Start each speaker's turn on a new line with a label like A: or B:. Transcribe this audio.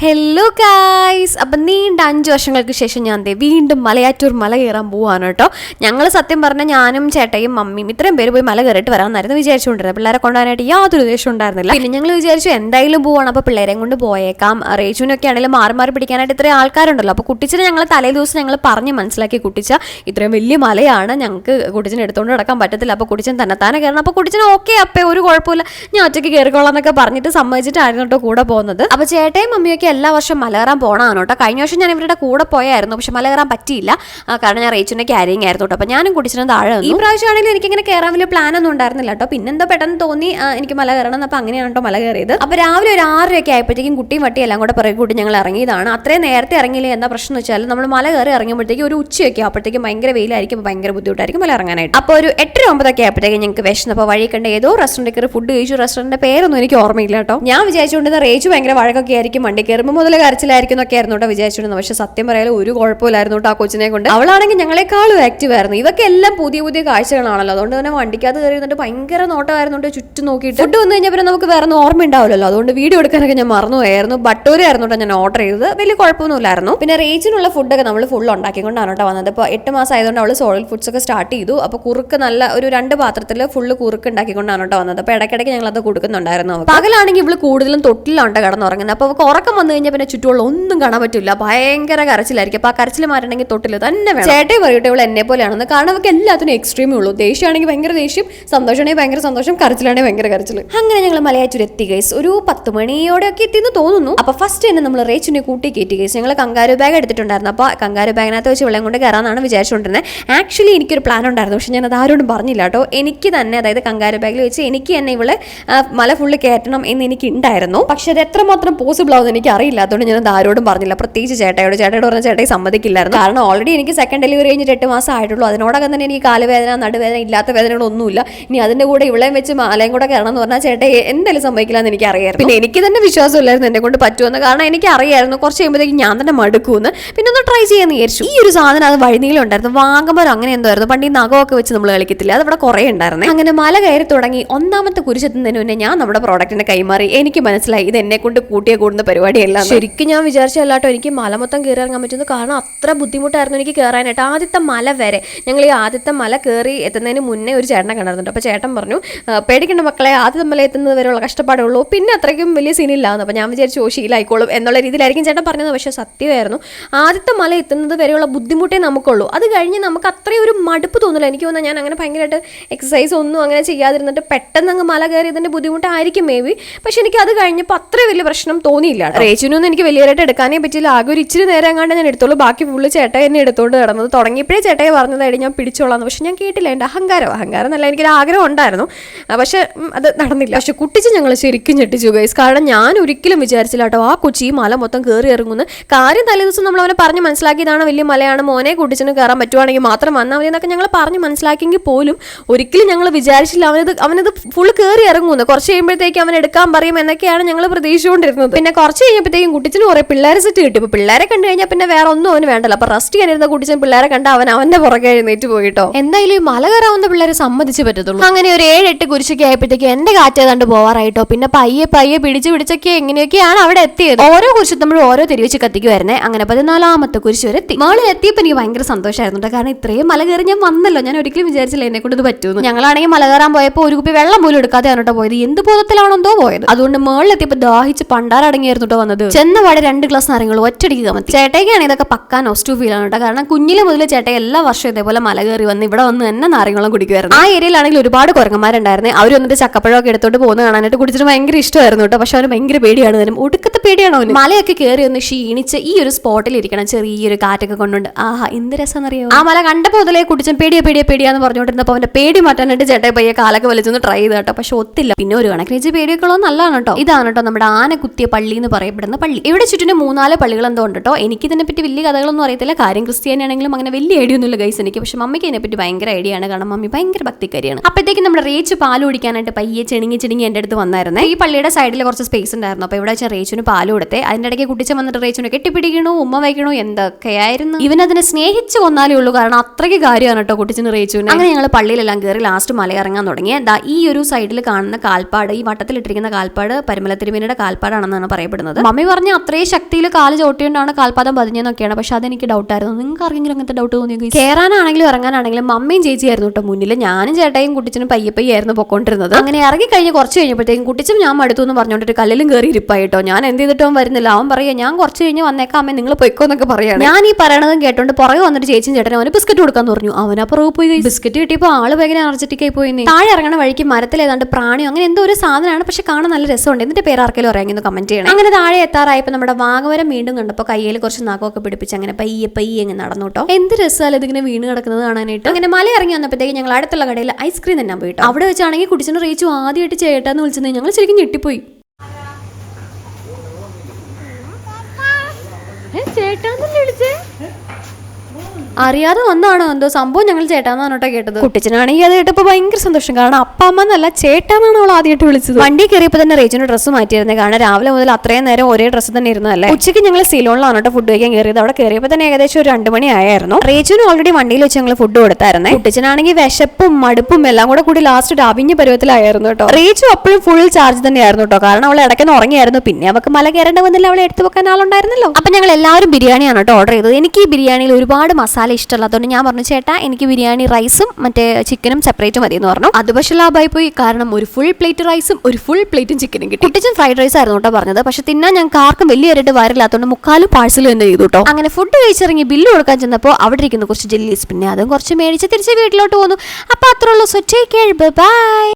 A: Hello guys അപ്പം നീണ്ട അഞ്ച് വർഷങ്ങൾക്ക് ശേഷം ഞാൻ ദേ വീണ്ടും മലയാറ്റൂർ മല കയറാൻ പോവാണ് കേട്ടോ. ഞങ്ങൾ സത്യം പറഞ്ഞാൽ ഞാനും ചേട്ടയും മമ്മിയും ഇത്രയും പേര് പോയി മല കയറിയിട്ട് വരാമെന്നായിരുന്നു വിചാരിച്ചുകൊണ്ടിരുന്നത്. പിള്ളേരെ കൊണ്ടുപോകാനായിട്ട് യാതൊരു ഉദ്ദേശം ഉണ്ടായിരുന്നില്ല. പിന്നെ ഞങ്ങൾ വിചാരിച്ചു എന്തായാലും പോവാണ്. അപ്പോൾ പിള്ളേരെയും കൊണ്ട് പോയേക്കാം. റേച്ചുവിനൊക്കെ ആണെങ്കിലും മാറി മാറി പിടിക്കാനായിട്ട് ഇത്രയും ആൾക്കാരുണ്ടല്ലോ. അപ്പോൾ കുട്ടിച്ചിനെ ഞങ്ങൾ തലേ ദിവസം ഞങ്ങൾ പറഞ്ഞ് മനസ്സിലാക്കി കുട്ടിച്ച ഇത്രയും വലിയ മലയാണ്. ഞങ്ങൾക്ക് കുട്ടിച്ചിനെ എടുത്തുകൊണ്ട് നടക്കാൻ പറ്റത്തില്ല. അപ്പോൾ കുട്ടിച്ചൻ തന്നെത്താനെ കയറണം. അപ്പോൾ കുട്ടിച്ചിന് ഓക്കെ അപ്പേ ഒരു കുഴപ്പമില്ല. ഞാൻ ഒറ്റയ്ക്ക് കയറിക്കോളാം എന്നൊക്കെ പറഞ്ഞിട്ട് സമ്മതിച്ചിട്ടായിരുന്നു കേട്ടോ കൂടെ പോകുന്നത്. അപ്പോൾ ചേട്ടയും മമ്മിയൊക്കെ എല്ലാ വർഷം മല കയറാൻ പോകണമാണ് കേട്ടോ. കഴിഞ്ഞ വർഷം ഞാൻ ഇവരുടെ കൂടെ പോയായിരുന്നു പക്ഷെ മല കയറാൻ പറ്റിയില്ല കാരണം ഞാൻ റേച്ചിന്റെ ക്യാരിങ് ആയിരുന്നു കേട്ടോ. അപ്പോൾ ഞാനും കുടിച്ചിരുന്ന താഴെ. ഈ ആണെങ്കിലും എനിക്ക് ഇങ്ങനെ കയറാൻ വലിയ പ്ലാൻ ഒന്നും ഉണ്ടായിരുന്നില്ല കേട്ടോ. പിന്നെന്തോ പെട്ടെന്ന് തോന്നി എനിക്ക് മല കയറണം അപ്പോൾ അങ്ങനെയാണ് കേട്ടോ മല കയറിയത് അപ്പോൾ രാവിലെ ഒരു ആറരയൊക്കെ ആയപ്പോഴത്തേക്കും കുട്ടിയും വട്ടി എല്ലാം കൂടെ പിറകെ കൂട്ടി ഞങ്ങൾ ഇറങ്ങിയതാണ്. അത്രയും നേരത്തെ ഇറങ്ങിയില്ല എന്താ പ്രശ്നം എന്ന് വെച്ചാൽ നമ്മൾ മല കയറി ഇറങ്ങുമ്പോഴത്തേക്കും ഒരു ഉച്ചയൊക്കെ അപ്പോഴത്തേക്കും ഭയങ്കര വെയിലായിരിക്കും ഭയങ്കര ബുദ്ധിമുട്ടായിരിക്കും മല ഇറങ്ങാനായിട്ട് അപ്പോൾ ഒരു എട്ടര ഒമ്പതൊക്കെ ആയപ്പോഴത്തേക്കും ഞങ്ങൾക്ക് വിശന്നപ്പോൾ വഴി കണ്ട ഏതോ റെസ്റ്റോറന്റ് കയറി ഫുഡ് കഴിച്ചു. റെസ്റ്റോറന്റിന്റെ പേരൊന്നും എനിക്ക് ഓർമ്മയില്ല കേട്ടോ. ഞാൻ വിചാരിച്ചുകൊണ്ടിരുന്ന റേച്ച് ഭയങ്കര വഴക്കൊക്കെ ആയിരിക്കും വണ്ടി കയറുമ്പോൾ മുതൽ കരച്ചിലായിരിക്കും എന്നൊക്കെ ആയിരുന്നു കേട്ടോ വിചാരിച്ചുകൊണ്ടിരുന്നത് പക്ഷെ സത്യം പറയാൻ ഒരു കുഴപ്പമില്ലായിരുന്നു കേട്ടോ ആ കൊച്ചിനെ കൊണ്ട്. അവളാണെങ്കിൽ ഞങ്ങളെക്കാളും ആക്റ്റീവ് ആയിരുന്നു. ഇതൊക്കെ എല്ലാം പുതിയ പുതിയ കാഴ്ചകളാണല്ലോ. അതുകൊണ്ട് തന്നെ വണ്ടിക്കകത്ത് കയറി നിന്നിട്ട് ഭയങ്കര നോട്ടമായിരുന്നു ചുറ്റും നോക്കിയിട്ട്. ഫുഡ് വന്നു കഴിഞ്ഞാൽ പിന്നെ നമുക്ക് വേറെ ഓർമ്മ ഉണ്ടാവില്ലല്ലോ അതുകൊണ്ട് വീഡിയോ എടുക്കാനൊക്കെ ഞാൻ മറന്നുപോയായിരുന്നു. ബട്ടൂരായിരുന്നു കേട്ടോ ഞാൻ ഓർഡർ ചെയ്തത്. വലിയ കുഴപ്പമൊന്നുമില്ലായിരുന്നു. പിന്നെ റേച്ചിനുള്ള ഫുഡൊക്കെ നമ്മൾ ഫുൾ ഉണ്ടാക്കിക്കൊണ്ടാണ് കേട്ടോ വന്നത്. ഇപ്പോൾ എട്ട് മാസം ആയതുകൊണ്ട് അവൾ സോളിഡ് ഫുഡ്സ് ഒക്കെ സ്റ്റാർട്ട് ചെയ്തു. അപ്പോൾ കുറുക്ക് നല്ല ഒരു രണ്ട് പാത്രത്തിൽ ഫുള്ള് കുറുക്ക് ഉണ്ടാക്കിക്കൊണ്ടാണ് കേട്ടോ വന്നത്. അപ്പോൾ ഇടയ്ക്കിടയ്ക്ക് ഞങ്ങൾ അത് കൊടുക്കുന്നുണ്ടായിരുന്നു. പകലാണെങ്കിൽ ഇവൾ കൂടുതലും തൊട്ടിലാണ് ട്ടോ കിടന്നുറങ്ങുന്നത്. അപ്പോൾ അവൾക്ക് ഉറക്കം വന്നു കഴിഞ്ഞാൽ പിന്നെ ചുറ്റുമുള്ള ഒന്നും കാണാൻ പറ്റില്ല ഭയങ്കര കരച്ചിലായിരിക്കും. അപ്പോൾ ആ കരച്ചിൽ മാറണമെങ്കിൽ തൊട്ടിൽ തന്നെ വേണം. ചേട്ടേ പറയട്ടെ ഇവൾ എന്നെ പോലെയാണെന്ന്. കാരണം അവർക്ക് എല്ലാത്തിനും എക്സ്ട്രീമേ ഉള്ളൂ. ദേഷ്യമാണെങ്കിൽ ഭയങ്കര ദേഷ്യം സന്തോഷമാണെങ്കിൽ ഭയങ്കര സന്തോഷം കരച്ചിലാണെങ്കിൽ ഭയങ്കര കരച്ചിൽ അങ്ങനെ ഞങ്ങൾ മലയാറ്റൂർ എത്തി ഗൈസ് ഒരു പത്ത് മണിയോടെ ഒക്കെ എത്തിയെന്ന് തോന്നുന്നു. അപ്പോൾ ഫസ്റ്റ് തന്നെ നമ്മൾ റേച്ചിനെ കൂട്ടി കയറ്റി ഗൈസ് ഞങ്ങൾ കങ്കാരു ബാഗ് എടുത്തിട്ടുണ്ടായിരുന്നു. അപ്പോൾ കങ്കാരു ബാഗിനകത്ത് വെച്ച് വെള്ളം കൊണ്ട് കയറാമെന്നാണ് വിചാരിച്ചുകൊണ്ടിരുന്നത് ആക്ച്വലി എനിക്കൊരു പ്ലാൻ ഉണ്ടായിരുന്നു. പക്ഷെ ഞാൻ അത് ആരോടും പറഞ്ഞില്ല കേട്ടോ. എനിക്ക് തന്നെ അതായത് കങ്കാരു ബാഗിൽ വെച്ച് എനിക്ക് തന്നെ ഇവളെ മല ഫുള്ള് കയറ്റണം എന്ന് എനിക്ക് ഉണ്ടായിരുന്നു. പക്ഷെ അത് എത്രമാത്രം പോസിബിൾ ആവുമെന്ന് എനിക്ക് അറിയില്ല അതുകൊണ്ട് ഞാൻ അത് ആരോടും പറഞ്ഞില്ല. പ്രത്യേകിച്ച് ചേട്ടയോട് ചേട്ടയോട് പറഞ്ഞ ചേട്ടയെ സമ്മതിക്കില്ലായിരുന്നു. കാരണം ഓൾറെഡി എനിക്ക് സെക്കൻഡ് ഡെലിവറി കഴിഞ്ഞിട്ട് എട്ട് മാസം ആയിട്ടുള്ളൂ. അതിനോടകം തന്നെ എനിക്ക് കാലുവേദന നടുവേദന ഇല്ലാത്ത വേദനകളൊന്നുമില്ല ഇനി അതിന്റെ കൂടെ ഇവളെയും വെച്ച് മാലയും കൂടെ കയറണം എന്ന് പറഞ്ഞാൽ ചേട്ടയെ എന്തായാലും സംഭവിക്കില്ല എന്ന് എനിക്ക് അറിയായിരുന്നു. പിന്നെ എനിക്ക് തന്നെ വിശ്വാസമില്ലായിരുന്നു എന്നെ കൊണ്ട് പറ്റുമെന്ന്. കാരണം എനിക്ക് അറിയായിരുന്നു കുറച്ച് കഴിയുമ്പോഴത്തേക്ക് ഞാൻ തന്നെ മടുക്കുമെന്ന് പിന്നെ ഒന്ന് ട്രൈ ചെയ്യാന്ന് വിചാരിച്ചു. ഈ ഒരു സാധനം അത് വഴിനീളുണ്ടായിരുന്നു വാങ്ങുമ്പോൾ അങ്ങനെ എന്തായിരുന്നു പണ്ട് ഈ നഖമൊക്കെ വെച്ച് നമ്മൾ കളിക്കത്തില്ല? അതവിടെ കുറെ ഉണ്ടായിരുന്നേ. അങ്ങനെ മല കയറി തുടങ്ങി. ഒന്നാമത്തെ കുരിശെത്തുന്നതിന് മുന്നേ ഞാൻ നമ്മുടെ പ്രോഡക്റ്റിന്റെ കൈമാറി. എനിക്ക് മനസ്സിലായി. ഇത് എന്നെ കൊണ്ട് കൂട്ടിയ കൂടുന്ന പരിപാടിയല്ല ശരിക്കും ഞാൻ വിചാരിച്ചല്ലാട്ടോ എനിക്ക് മല മൊത്തം കയറി ഇറങ്ങാൻ പറ്റുന്നു കാരണം അത്ര ബുദ്ധിമുട്ടായിരുന്നു എനിക്ക് കയറാനായിട്ട് ആദ്യത്തെ മല വരെ ഞങ്ങൾ ഈ ആദ്യത്തെ മല കയറി എത്തുന്നതിന് മുന്നേ ഒരു ചേട്ടനെ കണ്ടായിരുന്നു അപ്പോൾ ചേട്ടൻ പറഞ്ഞു "ആ, പേടിക്കേണ്ട മക്കളെ ആദ്യത്തെ മല എത്തുന്നത് വരെയുള്ള കഷ്ടപ്പാടേ ഉള്ളൂ. പിന്നെ അത്രയ്ക്കും വലിയ സീനില്ലാന്ന് അപ്പോൾ ഞാൻ വിചാരിച്ചു ഓ ശീലായിക്കോളും. എന്നുള്ള രീതിയിലായിരിക്കും ചേട്ടൻ പറഞ്ഞത്. പക്ഷേ സത്യമായിരുന്നു ആദ്യത്തെ മല എത്തുന്നത് വരെയുള്ള ബുദ്ധിമുട്ടേ നമുക്കുള്ളൂ. അത് കഴിഞ്ഞ് നമുക്ക് അത്രയും ഒരു മടുപ്പ് തോന്നില്ല. എനിക്ക് തോന്നുന്നു ഞാൻ അങ്ങനെ ഭയങ്കരമായിട്ട് എക്സസൈസ് ഒന്നും അങ്ങനെ ചെയ്യാതിരുന്നിട്ട് പെട്ടെന്ന് അങ്ങ് മല കയറിയതിന്റെ ബുദ്ധിമുട്ടായിരിക്കും മേ ബി പക്ഷെ എനിക്ക് അത് കഴിഞ്ഞപ്പോൾ അത്ര വലിയ പ്രശ്നം തോന്നിയില്ല റേച്ചിനൊന്നും എനിക്ക് വലിയതായിട്ട് എടുക്കാനേ പറ്റില്ല ആകെ ഒരു ഇച്ചിരി നേരം എങ്ങാണ്ട് ഞാൻ എടുത്തോളൂ. ബാക്കി ഫുള്ള് ചേട്ടൻ എന്നെ എടുത്തോണ്ട് കിടന്നത് തുടങ്ങിയപ്പോഴേ ചേട്ടയെ പറഞ്ഞതായിട്ട് ഞാൻ പിടിച്ചോളാം പക്ഷെ ഞാൻ കേട്ടില്ല. എന്റെ അഹങ്കാരം. അഹങ്കാരം എന്നല്ല എനിക്കൊരു ആഗ്രഹം ഉണ്ടായിരുന്നു. പക്ഷെ അത് നടന്നില്ല. പക്ഷെ കുട്ടിച്ച് ഞങ്ങൾ ശരിക്കും ഞെട്ടിച്ചു ഗൈസ് കാരണം ഞാൻ ഒരിക്കലും വിചാരിച്ചില്ല കേട്ടോ ആ കൊച്ചി ഈ മല മൊത്തം കയറി ഇറങ്ങുന്നു. കാര്യം തലേദിവസം നമ്മൾ അവനെ പറഞ്ഞ് മനസ്സിലാക്കിയതാണ് വലിയ മലയാണ്. മോനെ കുട്ടിച്ചിന് കയറാൻ പറ്റുവാണെങ്കിൽ മാത്രം വന്നാൽ മതി എന്നൊക്കെ ഞങ്ങൾ പറഞ്ഞ് മനസ്സിലാക്കിയെങ്കിൽ പോലും ഒരിക്കലും ഞങ്ങൾ വിചാരിച്ചില്ല അവനത് അവനത് ഫുൾ കയറി ഇറങ്ങുന്നു. കുറച്ച് കഴിയുമ്പോഴത്തേക്ക് അവൻ എടുക്കാൻ പറയും എന്നൊക്കെയാണ് ഞങ്ങൾ പ്രതീക്ഷിച്ചുകൊണ്ടിരുന്നത്. പിന്നെ കുറച്ച് കഴിഞ്ഞപ്പോഴത്തേക്കും കുട്ടിച്ചിന് കുറെ പിള്ളേരെ സെറ്റ് കിട്ടി. ഇപ്പോൾ പിള്ളേരെ കണ്ടു കഴിഞ്ഞാൽ പിന്നെ വേറെ ഒന്നും അവന് വേണ്ടല്ലോ. അപ്പൊ റെസ്റ്റ് ചെയ്യാനിരുന്ന കുട്ടിച്ചൻ പിള്ളേരെ കണ്ട അവൻ അവന്റെ പുറകെ എഴുന്നേറ്റ് പോയിട്ടോ എന്തായാലും ഈ മല കയറാവുന്ന പിള്ളേരെ സമ്മതിച്ച് പറ്റത്തുള്ളൂ. അങ്ങനെ ഒരു ഏഴ് എട്ട് കുരിശൊക്കെ ആയപ്പോഴത്തേക്ക് എന്റെ കാറ്റ് ഏതാണ്ട് പോവാറായിട്ടോ പിന്നെ പയ്യെ പയ്യെ പിടിച്ച് പിടിച്ചൊക്കെ എങ്ങനെയൊക്കെയാണ് അവിടെ എത്തിയത്. ഓരോ കുരിശെത്തുമ്പോഴും ഓരോ തിരിവെച്ച് കത്തിക്കുമായിരുന്നേ അങ്ങനെ പതിനാലാമത്തെ കുരിശ് വരെ എത്തി. മാളിൽ എത്തിയപ്പോൾ എനിക്ക് ഭയങ്കര സന്തോഷമായിരുന്നു കാരണം ഇത്രയും മല കയറി ഞാൻ വന്നല്ലോ. ഞാൻ ഒരിക്കലും വിചാരിച്ചില്ല എന്നെ കൊണ്ട് ഇത് പറ്റുമെന്ന് ഞങ്ങളാണെങ്കിൽ മല കയറാൻ പോയപ്പോൾ ഒരു കുപ്പി വെള്ളം പോലും എടുക്കാതെയാണ് കേട്ടോ പോയത്. എന്ത് ബോധത്തിലാണോ എന്തോ പോയത്. അതുകൊണ്ട് മുകളിലെത്തിയപ്പോൾ ദാഹിച്ച് പണ്ടാരടങ്ങിയായിരുന്നു കേട്ടോ വന്നത്? ചെന്ന പാടെ രണ്ട് ഗ്ലാസ് നാരങ്ങൾ ഒറ്റടിക്ക് കമത്തി ചേട്ടയ്ക്കാണെങ്കിൽ ഇതൊക്കെ പക്കാ നോസ്റ്റു ഫീൽ ആണ് കേട്ടോ. കാരണം കുഞ്ഞിലെ മുതൽ ചേട്ട എല്ലാ വർഷവും ഇതേപോലെ മല കയറി വന്ന് ഇവിടെ വന്ന് തന്നെ നാരങ്ങളും കുടിക്കുമായിരുന്നു. ആ ഏരിയയിലാണെങ്കിൽ ഒരുപാട് കുരങ്ങന്മാരുണ്ടായിരുന്നേ. അവർ വന്നിട്ട് ചക്കപ്പഴമൊക്കെ എടുത്തോണ്ട് പോകുന്ന കാണാനായിട്ട് കുടിച്ചിട്ട് ഭയങ്കര ഇഷ്ടമായിരുന്നു കേട്ടോ. പക്ഷെ അവന് ഭയങ്കര പേടിയാണ് തരും ഒടുക്കത്തെ പേടിയാണ് അവന്? മലയൊക്കെ കയറി ഒന്ന് ക്ഷീണിച്ച് ഈ ഒരു സ്പോട്ടിൽ ഇരിക്കണം ചെറിയൊരു കാറ്റൊക്കെ കൊണ്ടുണ്ട് ആഹാ എന്ത് രസമെന്നറിയോ? ആ മല കണ്ടപ്പോൾ മുതലേ കുടിച്ച പേടിയ പേടിയ പേടിയാന്ന് പറഞ്ഞുകൊണ്ടിരുന്നപ്പോൾ അവന്റെ പേടി മാറ്റാനായിട്ട് ചേട്ടൻ പയ്യെ കാലൊക്കെ വലിച്ചൊന്ന് ട്രൈ ചെയ്ത് കേട്ടോ. പക്ഷെ ഒത്തില്ല. പിന്നെ ഒരു കണക്കിന് പേടിയൊക്കെ ഉള്ളത് നല്ലതാണ് കേട്ടോ. ഇതാണ് കേട്ടോ നമ്മുടെ ആന കുത്തിയ പള്ളി എന്ന് പറയപ്പെടുന്ന പള്ളി. ഇവിടെ ചുറ്റിനും മൂന്നാൽ പള്ളികൾ എന്തോ ഉണ്ട് കേട്ടോ ഇതിനെപ്പറ്റി വലിയ കഥകളൊന്നും അറിയത്തില്ല. കാര്യം ക്രിസ്ത്യാനിയാണെങ്കിലും അങ്ങനെ വലിയ ഐഡിയ ഒന്നുമില്ല ഗൈസ് എനിക്ക് പക്ഷെ മമ്മിക്ക് ഇതിനെപ്പറ്റി ഭയങ്കര ഐഡിയ ആണ്. കാരണം മമ്മി ഭയങ്കര ഭക്തിക്കാരിയാണ്. അപ്പോഴത്തേക്കും നമ്മുടെ റേച്ച് പാൽ കുടിക്കാനായിട്ട് പയ്യെ ചെണിങ്ങി ചെണിങ്ങി എന്റെ അടുത്ത് വന്നായിരുന്നു. ഈ പള്ളിയുടെ സൈഡിൽ കുറച്ച് സ്പേസ് ഉണ്ടായിരുന്നു. അപ്പോൾ ഇവിടെ വെച്ചാൽ റേച്ചിന് പാൽ കൊടുത്തേ. അതിന്റെ ഇടയ്ക്ക് കുട്ടിച്ച് വന്നിട്ട് റേച്ചിനെ കെട്ടിപ്പിടിക്കണു ഉമ്മ വയ്ക്കണു എന്തൊക്കെയായിരുന്നു? ഇവനതിനെ സ്നേഹിച്ച് കൊന്നാലേ ഉള്ളൂ. കാരണം അത്രയ്ക്ക് കാര്യമാണ് കേട്ടോ കുട്ടിച്ചിന് റേച്ചുവിന് അങ്ങനെ ഞങ്ങൾ പള്ളിയിലെല്ലാം കയറി ലാസ്റ്റ് മല ഇറങ്ങാൻ തുടങ്ങി. എന്താ ഈ ഒരു സൈഡിൽ കാണുന്ന കാൽപ്പാട് ഈ വട്ടത്തിലിട്ടിരിക്കുന്ന കാൽപ്പാട് പരിമല തിരുമേനിയുടെ കാൽപ്പാടാണെന്നാണ് പറയപ്പെടുന്നത്. മമ്മി പറഞ്ഞ അത്രയും ശക്തിയിൽ കാൽ ചോട്ടിയോണ്ടാണ് കാൽപാദം പതിഞ്ഞെന്നൊക്കെയാണ്. പക്ഷെ അതെനിക്ക് ഡൗട്ടായിരുന്നു. നിങ്ങൾക്ക് ആർക്കെങ്കിലും അങ്ങനത്തെ ഡൗട്ട് തോന്നിയോ കയറാനാണെങ്കിലും ഇറങ്ങാനാണെങ്കിലും മമ്മയും ചേച്ചിയായിരുന്നു കേട്ടോ മുന്നിൽ ഞാനും ചേട്ടായും കുട്ടിച്ചനും പയ്യെ പയ്യെ ആയിരുന്നു പൊക്കോണ്ടിരുന്നത്. അങ്ങനെ ഇറങ്ങി കഴിഞ്ഞ് കുറച്ച് കഴിഞ്ഞപ്പോഴത്തേക്കും കുട്ടിച്ചും ഞാൻ മടുത്തു എന്ന് പറഞ്ഞുകൊണ്ട് ഒരു കല്ലിലും കയറി ഇരിപ്പായിട്ടോ ഞാൻ എന്ത് ചെയ്തിട്ടും വരുന്നില്ല. അവൻ പറയുക ഞാൻ കുറച്ച് കഴിഞ്ഞ് വന്നേക്കാം അമ്മ നിങ്ങൾ പൊയ്ക്കോ എന്നൊക്കെ പറയാണ്. ഞാൻ ഈ പറയണതും കേട്ടോണ്ട് പുറകെ വന്നിട്ട് ചേച്ചിയും ചേട്ടനും അവന് ബിസ്ക്കറ്റ് കൊടുക്കാന്ന് പറഞ്ഞു. അപ്പുറവ് പോയി ബിസ്ക്കറ്റ് കിട്ടിയപ്പോൾ ആൾ ഭയങ്കര എനർജറ്റിക് ആയി പോയി താഴെ ഇറങ്ങണ വഴിക്ക് മരത്തിൽ ഏതാണ്ട് പ്രാണിയോ അങ്ങനെ എന്തോ ഒരു സാധനമാണ്. പക്ഷെ കാണാൻ നല്ല രസമുണ്ട്. എന്നിട്ട് പേര് ആർക്കെങ്കിലും അറിയാമെന്ന് കമന്റ് ചെയ്യണം. അങ്ങനെ താഴെ എത്താറായപ്പോൾ നമ്മുടെ വാങ്ങവരം വീണ്ടും കണ്ടപ്പോൾ കയ്യിൽ കുറച്ച് നഖമൊക്കെ പിടിപ്പിച്ച് അങ്ങനെ പയ്യെ പയ്യെ അങ്ങ് നടന്നു കേട്ടോ എന്ത് രസമല്ല ഇതിങ്ങനെ വീണ് കിടക്കുന്നത് കാണാനായിട്ട്? അങ്ങനെ മല ഇറങ്ങി വന്നപ്പോഴത്തേക്ക് ഞങ്ങൾ അടുത്തുള്ള കടയിൽ ഐസ്ക്രീം തന്നെ പോയിട്ട് അവിടെ വെച്ചാണെങ്കിൽ കുടിച്ചിന് റീച്ചു ആദ്യമായിട്ട് ചേട്ടാന്ന് വിളിച്ചത് ഞങ്ങൾ ശരിക്കും ഞെട്ടിപ്പോയി. ചേട്ടാന്നല്ലേ വിളിച്ചേ? അറിയാതെ വന്നാണോ എന്തോ സംഭവം ഞങ്ങൾ ചേട്ടാന്നാണ് കേട്ടോ കേട്ടത്. കുട്ടിച്ചനാണെങ്കിൽ അത് കേട്ടപ്പോൾ ഭയങ്കര സന്തോഷം. കാരണം അപ്പ അമ്മ എന്നല്ല ചേട്ടാന്നാണ് അവൾ ആദ്യമായിട്ട് വിളിച്ചത്. വണ്ടി കയറിയപ്പോൾ തന്നെ റേജിന് ഡ്രസ്സ് മാറ്റിയിരുന്നത് കാരണം രാവിലെ മുതൽ അത്രയും നേരം ഒരേ ഡ്രസ്സ് തന്നെ ഇരുന്നതല്ലേ? ഉച്ചയ്ക്ക് ഞങ്ങൾ സിലോണിലാണ് കേട്ടോ ഫുഡ് കഴിക്കാൻ കയറിയത്. അവിടെ കയറിയപ്പോൾ തന്നെ ഏകദേശം ഒരു രണ്ട് മണി ആയിരുന്നു റേച്ചിനും ഓൾറെഡി വണ്ടിയിൽ വെച്ച് ഞങ്ങൾ ഫുഡ് കൊടുത്തായിരുന്നേ. കുട്ടിച്ചനാണെങ്കിൽ വിശപ്പും മടുപ്പും എല്ലാം കൂടെ കൂടി ലാസ്റ്റ് ഡാബിഞ്ഞ പരുവത്തിലായിരുന്നു കേട്ടോ. റേച്ചു അപ്പോഴും ഫുൾ ചാർജ് തന്നെയായിരുന്നു കേട്ടോ. കാരണം അവൾ ഇടയ്ക്കൊന്ന് ഉറങ്ങിയായിരുന്നു. പിന്നെ അവൾക്ക് മല കയറേണ്ട വന്നില്ല അവളെ എടുത്തു വെക്കാൻ ആളുണ്ടായിരുന്നല്ലോ. അപ്പൊ ഞങ്ങൾ എല്ലാവരും ബിരിയാണിയാണ് കേട്ടോ ഓർഡർ ചെയ്തത്. എനിക്ക് ഈ ബിരിയാണിയിൽ ഒരുപാട് മസാല ഇഷ്ടമല്ലാത്തതുകൊണ്ട് ഞാൻ പറഞ്ഞു ചേട്ടാ എനിക്ക് ബിരിയാണി റൈസും മറ്റേ ചിക്കനും സെപ്പറേറ്റ് മതി എന്ന് പറഞ്ഞു. അത് പക്ഷെ ലാഭമായി പോയി. കാരണം ഒരു ഫുൾ പ്ലേറ്റ് റൈസും ഒരു ഫുൾ പ്ലേറ്റും ചിക്കനും കിട്ടി. കുട്ടിച്ചൻ ഫ്രൈഡ് റൈസ് ആയിരുന്നു കേട്ടോ പറഞ്ഞത്. പക്ഷെ തിന്നാൻ ഞങ്ങൾക്ക് ആർക്കും വലിയ ഇരട്ട് വയറില്ലാത്തതുകൊണ്ട് മുക്കാലും പാഴ്സൽ തന്നെ ചെയ്തു കേട്ടോ. അങ്ങനെ ഫുഡ് കഴിച്ചിറങ്ങി ബില്ല് കൊടുക്കാൻ ചെന്നപ്പോൾ അവിടെ ഇരിക്കുന്ന കുറച്ച് ജെല്ലീസ് പിന്നെ അതും കുറച്ച് മേടിച്ച് തിരിച്ച് വീട്ടിലോട്ട് പോന്നു. അപ്പൊ അത്രയുള്ളൂ സോ ടേക്ക് കേൾ ബൈ